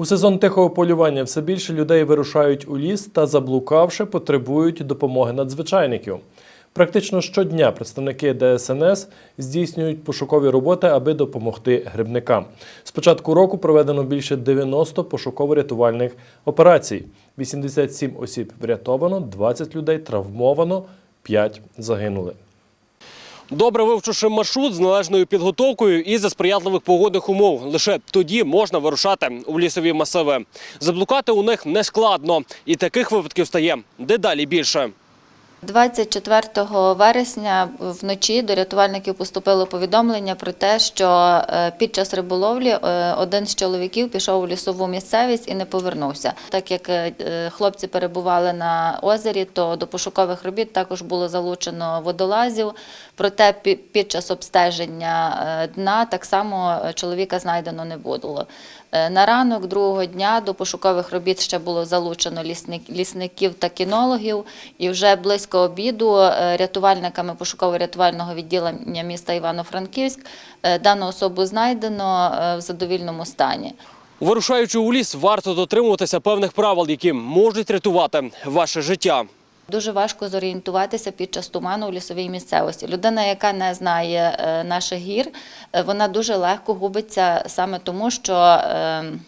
У сезон тихого полювання все більше людей вирушають у ліс та, заблукавши, потребують допомоги надзвичайників. Практично щодня представники ДСНС здійснюють пошукові роботи, аби допомогти грибникам. З початку року проведено більше 90 пошуково-рятувальних операцій. 87 осіб врятовано, 20 людей травмовано, 5 загинули. Добре вивчивши маршрут з належною підготовкою і за сприятливих погодних умов. Лише тоді можна вирушати у лісові масиви. Заблукати у них не складно, і таких випадків стає дедалі більше. 24 вересня вночі до рятувальників поступило повідомлення про те, що е, під час риболовлі е, один з чоловіків пішов у лісову місцевість і не повернувся. Так як е, хлопці перебували на озері, то до пошукових робіт також було залучено водолазів. Проте під час обстеження дна так само чоловіка знайдено не було. На ранок другого дня до пошукових робіт ще було залучено лісників та кінологів, і вже близько обіду е, рятувальниками пошуково-рятувального відділення міста Івано-Франківськ е, дану особу знайдено е, в задовільному стані. Вирушаючи у ліс, варто дотримуватися певних правил, які можуть рятувати ваше життя. Дуже важко зорієнтуватися під час туману у лісовій місцевості. Людина, яка не знає наших гір, вона дуже легко губиться саме тому, що е, е, ду-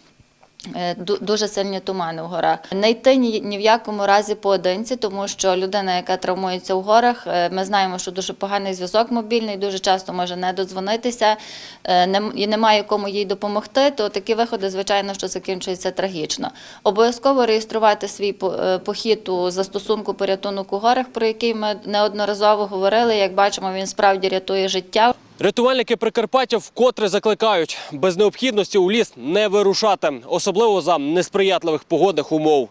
Дуже сильні тумани в горах. Не йти ні, ні в якому разі поодинці, тому що людина, яка травмується в горах, е, ми знаємо, що дуже поганий зв'язок мобільний, дуже часто може не додзвонитися е, і немає кому їй допомогти, то такі виходи, звичайно, що закінчуються трагічно. Обов'язково реєструвати свій е, похід у застосунку порятунок у горах, про який ми неодноразово говорили. Як бачимо, він справді рятує життя. Рятувальники Прикарпаття вкотре закликають без необхідності у ліс не вирушати, особливо за несприятливих погодних умов.